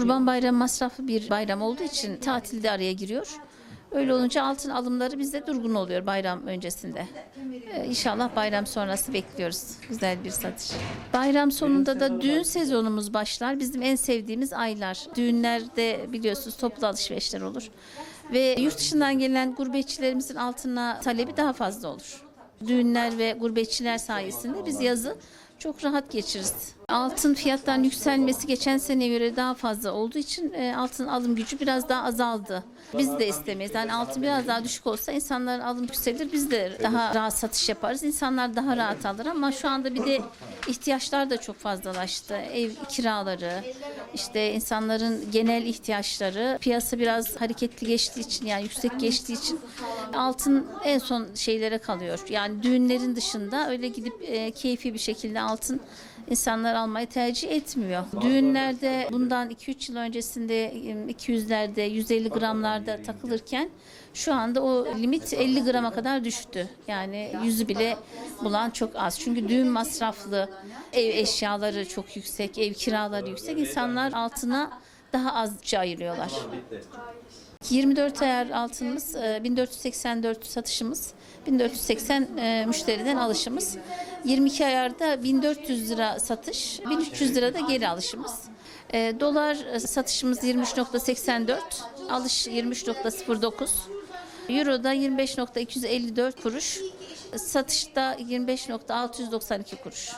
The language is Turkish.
Kurban Bayramı masraflı bir bayram olduğu için tatilde araya giriyor. Öyle olunca altın alımları bizde durgun oluyor bayram öncesinde. Ee, İnşallah bayram sonrası bekliyoruz güzel bir satış. Bayram sonunda da düğün sezonumuz başlar. Bizim en sevdiğimiz aylar. Düğünlerde biliyorsunuz toplu alışverişler olur. Ve yurt dışından gelen gurbetçilerimizin altına talebi daha fazla olur. Düğünler ve gurbetçiler sayesinde biz yazı çok rahat geçiririz. Altın fiyatlarının yükselmesi geçen seneye göre daha fazla olduğu için e, altın alım gücü biraz daha azaldı. Biz de istemeyiz. Yani altın biraz daha düşük olsa insanların alım yükselir. Biz de daha rahat satış yaparız. İnsanlar daha rahat alır ama şu anda bir de ihtiyaçlar da çok fazlalaştı. Ev kiraları, işte insanların genel ihtiyaçları piyasa biraz hareketli geçtiği için yani yüksek geçtiği için altın en son şeylere kalıyor. Yani düğünlerin dışında öyle gidip e, keyfi bir şekilde altın insanlar almayı tercih etmiyor. Düğünlerde bundan 2-3 yıl öncesinde e, 200'lerde 150 gramlarda takılırken şu anda o limit 50 grama kadar düştü. Yani yüzü bile bulan çok az. Çünkü düğün masraflı, ev eşyaları çok yüksek, ev kiraları yüksek. İnsanlar altına daha azca ayırıyorlar. 24 ayar altınımız, e, 1484 satışımız, 1480 e, müşteriden alışımız. 22 ayarda 1400 lira satış, 1300 lira da geri alışımız. E, Dolar e, satışımız 23.84, alış 23.09. Euro'da 25.254 kuruş, satışta 25.692 kuruş.